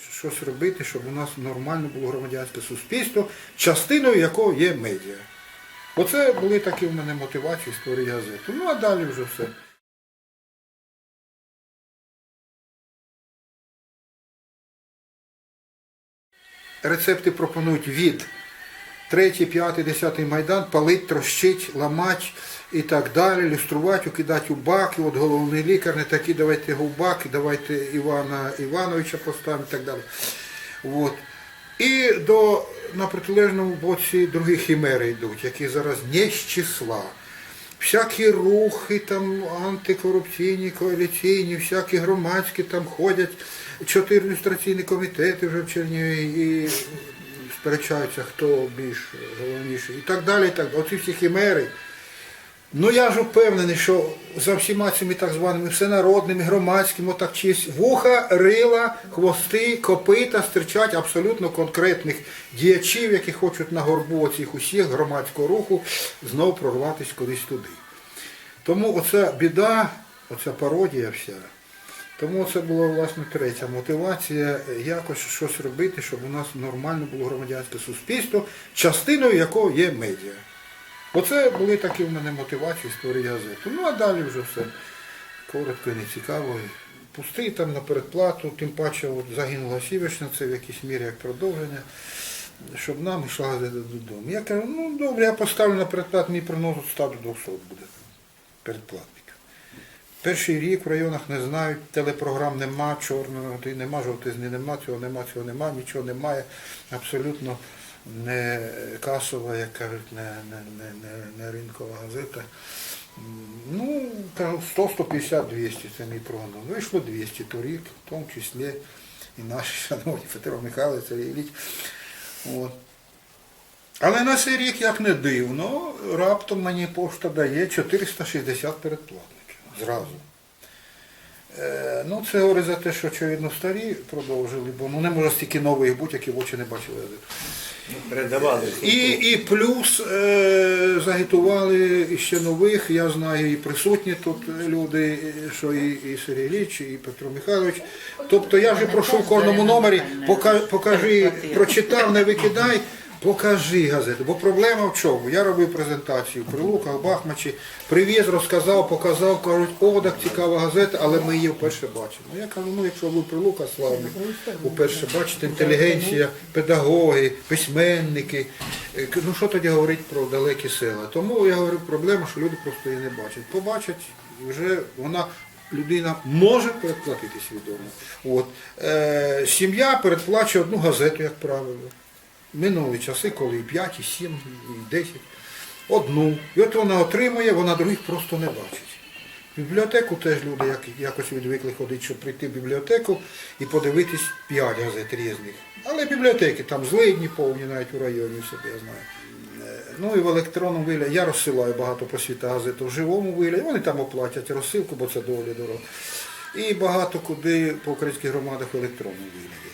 щось робити, щоб у нас нормально було громадянське суспільство, частиною якого є медіа. Оце були такі в мене мотивації створити газету. Ну а далі вже все. Рецепти пропонують від 3, 5, 10 майдан палить, трощить, ламать і так далі, люструвати, укидати у бак. І от головний лікар не такий, давайте його в бак, давайте Івана Івановича поставимо і так далі. От. І до, на протилежному боці другі хімери йдуть, які зараз не з числа. Всякі рухи там антикорупційні, коаліційні, всякі громадські там ходять, чотири ілюстраційні комітети вже в Чернігові і сперечаються, хто більш головніший. І так далі. Так. Оці всі хімери. Ну я ж впевнений, що за всіма цими так званими всенародними, громадськими, отак чись, вуха, рила, хвости, копита стирчать абсолютно конкретних діячів, які хочуть на горбу оцих усіх громадського руху знов прорватися кудись туди. Тому оця біда, оця пародія вся. Тому це була власне третя мотивація якось щось робити, щоб у нас нормально було громадянське суспільство, частиною якого є медіа. Оце були такі в мене мотивації створити газету. Ну а далі вже все коротко і не цікаво. Пустий там на передплату, тим паче от загинула Сівишня, це в якійсь мірі як продовження, щоб нам йшла газета додому. Я кажу, ну добре, я поставлю на передплату, мій принос від 100 до 200 буде передплатник. Перший рік в районах не знають, телепрограм нема, чорного, нема, жовтизни нема, цього нема, цього нема, нічого немає. Абсолютно не касова, як кажуть, не, не, не, не, ринкова газета. Ну, 100, 150, 200 це мій прогноз. Вийшло 200 торік, в тому числі і наші шановні Петро Михайлович, Ілліч. От. Але на цей рік, як не дивно, раптом мені пошта дає 460 передплатників зразу. Е, ну, це говорить за те, що очевидно старі продовжили, бо ну, не може стільки нових бути, які в очі не бачили. Передавали. І, і плюс е, загітували ще нових, я знаю, і присутні тут люди, що і, і Сергій Ілліч, і Петро Михайлович. Тобто я вже прошу в кожному номері, покажи, прочитав, не викидай, покажи газету. Бо проблема в чому? Я робив презентацію в Прилуках, Бахмачі, привіз, розказав, показав, кажуть, о, так цікава газета, але ми її вперше бачимо. Я кажу, ну якщо ви в Прилуках славних, вперше бачите, інтелігенція, педагоги, письменники. Е, Ну що тоді говорить про далекі села? Тому я говорю, проблема, що люди просто її не бачать. Побачать, вже вона. Людина може передплатити свідомо. Е, сім'я передплачує одну газету, як правило. Минули часи, коли і 5, і 7, і 10. Одну. І от вона отримує, вона других просто не бачить. В бібліотеку теж люди як, якось відвикли ходити, щоб прийти в бібліотеку і подивитись 5 газет різних. Але бібліотеки там злидні повні навіть у районі себе, я знаю. Е, Ну і в електронному вигляді я розсилаю багато по світу газету в живому вигляді. Вони там оплатять розсилку, бо це доволі дорого. І багато куди по українських громадах в електронному вигляді.